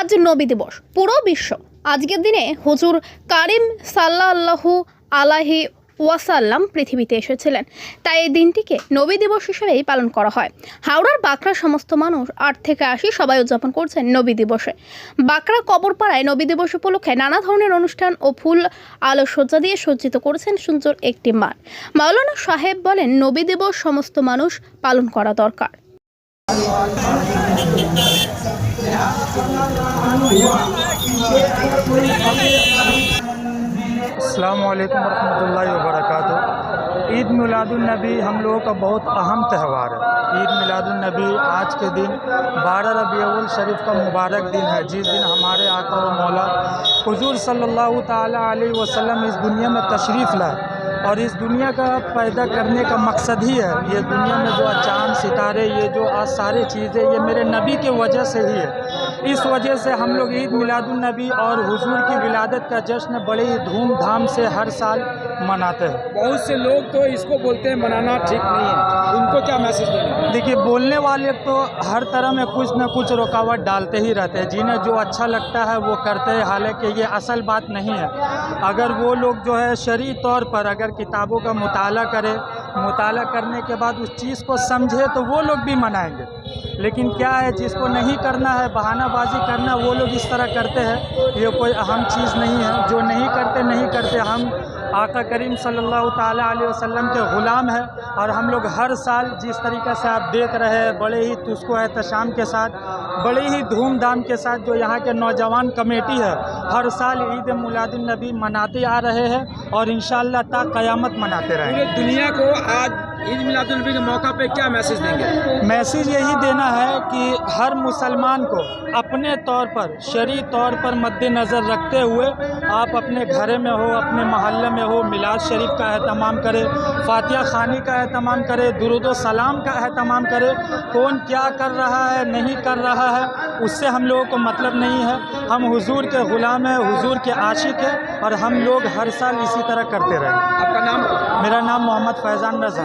আজ নবী দিবস, পুরো বিশ্ব। আজকের দিনে হুজুর কারিম সাল্লাল্লাহু আলাহি ওয়াসাল্লাম পৃথিবীতে এসেছিলেন। তাই এই দিনটিকে নবী দিবস হিসেবেই পালন করা হয়। হাওড়ার বাঁকড়ার সমস্ত মানুষ আট থেকে আশি সবাই উদযাপন করছেন নবী দিবসে। বাঁকড়া কবরপাড়ায় নবী দিবস উপলক্ষে নানা ধরনের অনুষ্ঠান ও ফুল আলোকসজ্জা দিয়ে সজ্জিত করেছেন সুন্দর একটি মাঠ। মাওলানা সাহেব বলেন, নবী দিবস সমস্ত মানুষ পালন করা দরকার। السلام علیکم ورحمۃ اللہ وبرکاتہ۔ عید میلاد النبی ہم لوگوں کا بہت اہم تہوار ہے۔ عید میلاد النبی آج کے دن بارہ ربیع اول شریف کا مبارک دن ہے۔ جس دن ہمارے آقا و مولا حضور صلی اللہ تعالیٰ علیہ وسلم اس دنیا میں تشریف لائے۔ اور اس دنیا کا پیدا کرنے کا مقصد ہی ہے۔ یہ دنیا میں جو چاند ستارے، یہ جو آج سارے چیزیں، یہ میرے نبی کے وجہ سے ہی ہے۔ اس وجہ سے ہم لوگ عید میلاد النبی اور حضور کی ولادت کا جشن بڑی دھوم دھام سے ہر سال مناتے ہیں۔ بہت سے لوگ تو اس کو بولتے ہیں منانا ٹھیک نہیں ہے۔ ان کو کیا میسج دیں دیکھیے بولنے والے تو ہر طرح میں کچھ نہ کچھ رکاوٹ ڈالتے ہی رہتے ہیں۔ جنہیں جو اچھا لگتا ہے وہ کرتے ہیں حالانکہ یہ اصل بات نہیں ہے۔ اگر وہ لوگ جو ہے شرعی طور پر اگر کتابوں کا مطالعہ کرے مطالعہ کرنے کے بعد اس چیز کو سمجھے تو وہ لوگ بھی منائیں گے۔ لیکن کیا ہے جس کو نہیں کرنا ہے، بہانہ بازی کرنا، وہ لوگ اس طرح کرتے ہیں، یہ کوئی اہم چیز نہیں ہے۔ جو نہیں کرتے نہیں کرتے۔ ہم آقا کریم صلی اللہ تعالیٰ علیہ وسلم کے غلام ہے اور ہم لوگ ہر سال جس طریقہ سے آپ دیکھ رہے ہیں، بڑے ہی تسکو احتشام کے ساتھ، بڑے ہی دھوم دھام کے ساتھ جو یہاں کے نوجوان کمیٹی ہے، ہر سال عید میلاد النبی مناتے آ رہے ہیں اور انشاءاللہ تا قیامت مناتے رہیں۔ ہیں دنیا کو آج عید میلاد النبی کے موقع پہ کیا میسیج دیں گے؟ میسیج یہی دینا ہے کہ ہر مسلمان کو اپنے طور پر شرعی طور پر مد نظر رکھتے ہوئے آپ اپنے گھرے میں ہو، اپنے محلے میں ہو، میلاد شریف کا اہتمام کرے، فاتحہ خانی کا اہتمام کرے، درود و سلام کا اہتمام کرے، کون کیا کر رہا ہے، نہیں کر رہا ہے، اس سے ہم لوگوں کو مطلب نہیں ہے۔ ہم حضور کے غلام ہیں حضور کے عاشق ہیں اور ہم لوگ ہر سال اسی طرح کرتے رہے آپ کا نام؟ میرا نام محمد فیضان رضا۔